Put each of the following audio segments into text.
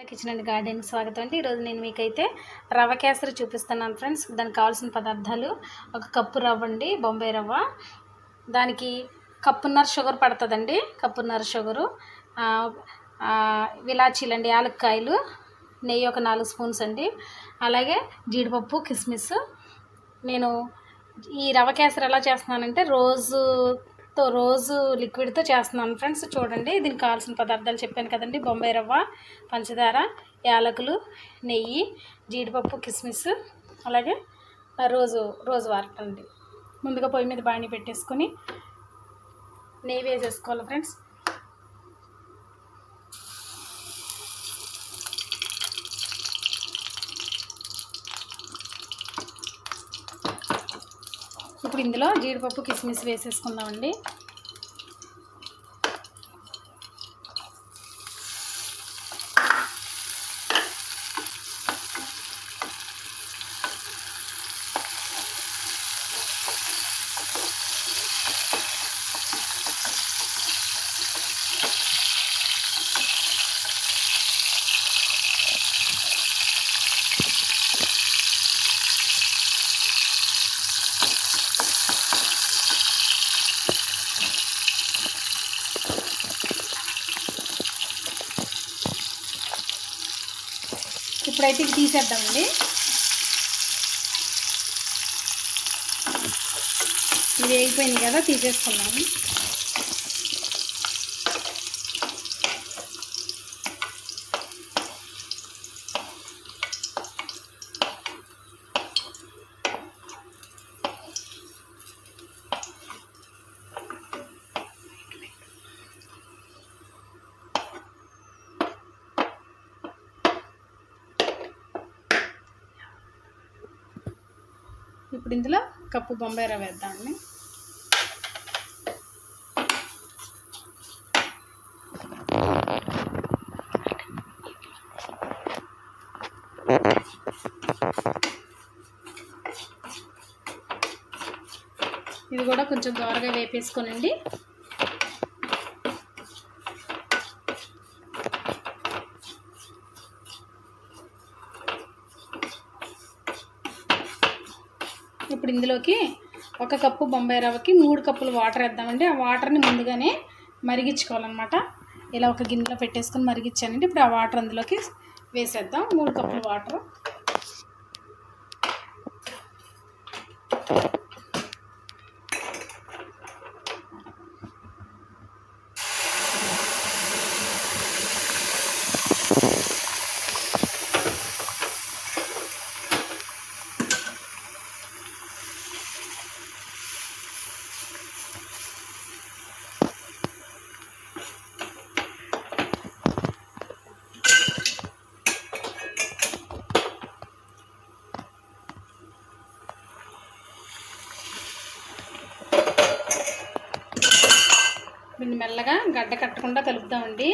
Kitchen and garden స్వాగతం అండి. ఈరోజు నేను మీకైతే రవ కేసరి చూపిస్తున్నాను ఫ్రెండ్స్. దానికి కావాల్సిన పదార్థాలు ఒక కప్పు రవ్వ అండి బొంబాయి రవ్వ. దానికి కప్పున్నర షుగర్ పడుతుందండి కప్పున్నర షుగరు. విలాచీలు అండి యాలక్కాయలు నెయ్యి ఒక నాలుగు స్పూన్స్ అండి. అలాగే జీడిపప్పు కిస్మిస్. నేను ఈ రవ కేసరి ఎలా చేస్తున్నానంటే తో రోజు లిక్విడ్తో చేస్తున్నాను ఫ్రెండ్స్. చూడండి దీనికి కావాల్సిన పదార్థాలు చెప్పాను కదండి. బొంబాయి రవ్వ పంచదార యాలకులు నెయ్యి జీడిపప్పు కిస్మిస్ అలాగే రోజు రోజు వాటర్ ముందుగా పొయ్యి మీద బాణీ పెట్టేసుకొని నెయ్యి వేసేసుకోవాలి ఫ్రెండ్స్. ఇప్పుడు ఇందులో జీడిపప్పు కిస్మిస్ వేసేసుకుందామండి. ఇప్పుడైతే ఇది తీసేద్దామండి. ఇది అయిపోయింది కదా తీసేసుకున్నాము ఇప్పుడు ఇందులో కప్పు బొంబాయి రవ్వ వేద్దామండి. ఇది కూడా కొంచెం దోరగా వేపేసుకోనండి. ఇప్పుడు ఇందులోకి ఒక కప్పు బొంబాయి రవ్వకి మూడు కప్పులు వాటర్ వేద్దామండి. ఆ వాటర్ని ముందుగానే మరిగించుకోవాలన్నమాట. ఇలా ఒక గిన్నెలో పెట్టేసుకొని మరిగించానండి. ఇప్పుడు ఆ వాటర్ అందులోకి వేసేద్దాం. మూడు కప్పులు వాటర్. దీన్ని మెల్లగా గడ్డ కట్టకుండా కలుపుతామండి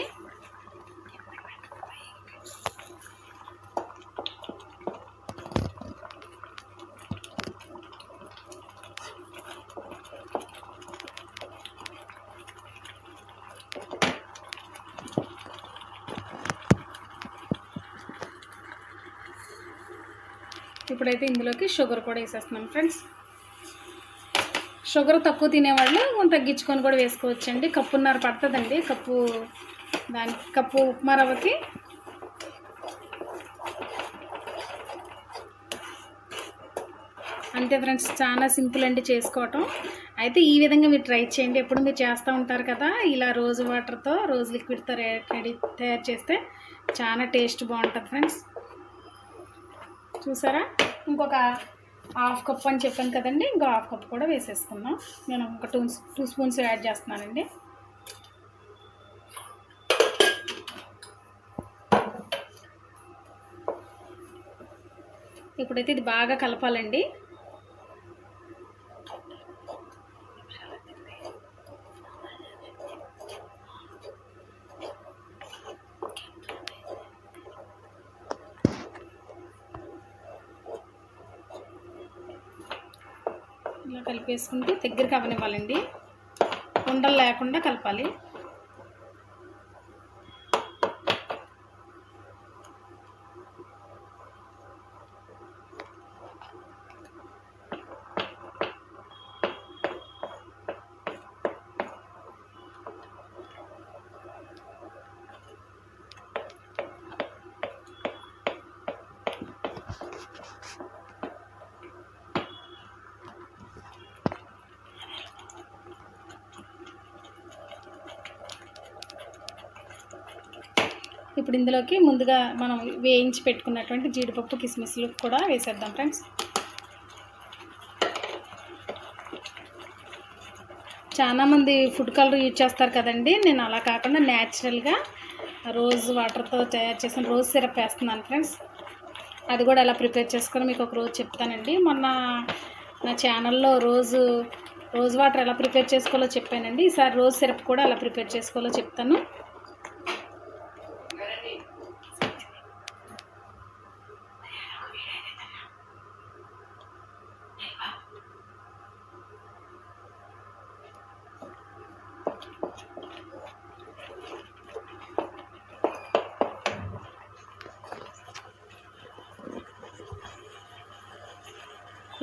ఇప్పుడైతే ఇందులోకి షుగర్ కూడా వేసేస్తున్నాం ఫ్రెండ్స్. షుగర్ తక్కువ తినేవాళ్ళు కొంచెం తగ్గించుకొని కూడా వేసుకోవచ్చండి. కప్పున్నర పడుతుందండి. కప్పు దాని కప్పు ఉప్మా రవ్వకి. అంతే ఫ్రెండ్స్ చాలా సింపుల్ అండి చేసుకోవటం. అయితే ఈ విధంగా మీరు ట్రై చేయండి. ఎప్పుడు మీరు చేస్తూ ఉంటారు కదా ఇలా రోజు వాటర్తో రోజు లిక్విడ్తో రెడీ తయారు చేస్తే చాలా టేస్ట్ బాగుంటుంది ఫ్రెండ్స్. చూసారా? ఇంకొక హాఫ్ కప్ అని చెప్పాను కదండి ఇంకో హాఫ్ కప్ కూడా వేసేసుకుందాం. నేను ఒక టూ టూ స్పూన్స్ యాడ్ చేస్తున్నానండి. ఇప్పుడైతే ఇది బాగా కలపాలండి. కలిపేసుకుంటే దగ్గరికి అవనివ్వాలండి. ఉండలు లేకుండా కలపాలి. ఇప్పుడు ఇందులోకి ముందుగా మనం వేయించి పెట్టుకున్నటువంటి జీడిపప్పు కిస్మిస్లు కూడా వేసేద్దాం ఫ్రెండ్స్. చాలామంది ఫుడ్ కలర్ యూజ్ చేస్తారు కదండి. నేను అలా కాకుండా న్యాచురల్గా రోజ్ వాటర్తో తయారు చేసిన రోజ్ సిరప్ వేస్తున్నాను ఫ్రెండ్స్. అది కూడా ఎలా ప్రిపేర్ చేసుకొని మీకు ఒక రోజు చెప్తానండి. మొన్న నా ఛానల్లో రోజు రోజ్ వాటర్ ఎలా ప్రిపేర్ చేసుకోవాలో చెప్పానండి. ఈసారి రోజ్ సిరప్ కూడా ఎలా ప్రిపేర్ చేసుకోవాలో చెప్తాను.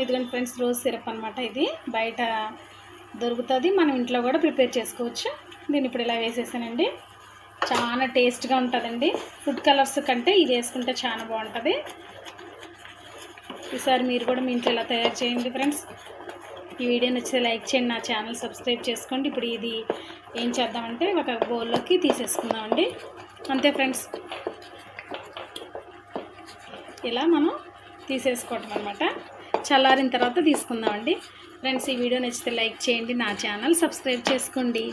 ఇదిగోండి ఫ్రెండ్స్ రోజ్ సిరప్ అనమాట ఇది. బయట దొరుకుతుంది. మనం ఇంట్లో కూడా ప్రిపేర్ చేసుకోవచ్చు. దీన్ని ఇప్పుడు ఇలా వేసేసానండి. చాలా టేస్ట్గా ఉంటుందండి. ఫుడ్ కలర్స్ కంటే ఇది వేసుకుంటే చాలా బాగుంటుంది. ఈసారి మీరు కూడా మీ ఇంట్లో ఇలా తయారు చేయండి ఫ్రెండ్స్. ఈ వీడియో నచ్చితే లైక్ చేయండి నా ఛానల్ సబ్స్క్రైబ్ చేసుకోండి. ఇప్పుడు ఇది ఏం చేద్దామంటే ఒక బౌల్లోకి తీసేసుకుందామండి. అంతే ఫ్రెండ్స్. ఇలా మనం తీసేసుకోవటం అనమాట చల్లారిన తర్వాత తీసుకుందామండి. ఫ్రెండ్స్ ఈ వీడియో నచ్చితే లైక్ చేయండి నా ఛానల్ సబ్స్క్రైబ్ చేసుకోండి.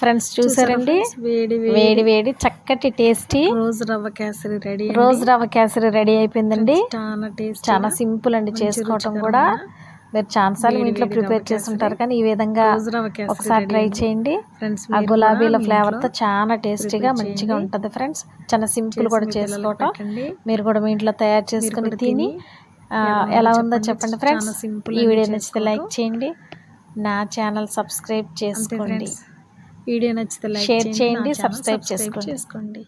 ఫ్రెండ్స్ చూసారండి? వేడి వేడి. వేడి చక్కటి టేస్టీ రోజు రవ్వ కేసరి రెడీ రోజు రవ్వ కేసరి రెడీ అయిపోయిందండి. చాలా టేస్ట్ చాలా సింపుల్ అండి చేసుకోవటం కూడా. మీరు చాలాసార్లు ఇంట్లో ప్రిపేర్ చేస్తుంటారు కానీ ఈ విధంగా ఒకసారి ట్రై చేయండి. ఆ గులాబీల ఫ్లేవర్తో చాలా టేస్టీగా మంచిగా ఉంటది ఫ్రెండ్స్ చాలా సింపుల్ కూడా చేసుకోవటం. మీరు కూడా మీ ఇంట్లో తయారు చేసుకుని తిని ఎలా ఉందో చెప్పండి ఫ్రెండ్స్ ఈ వీడియో నచ్చితే లైక్ చేయండి. నా ఛానల్ సబ్స్క్రైబ్ చేసుకోండి. వీడియో నచ్చితే షేర్ చేయండి సబ్స్క్రైబ్ చేసుకోండి.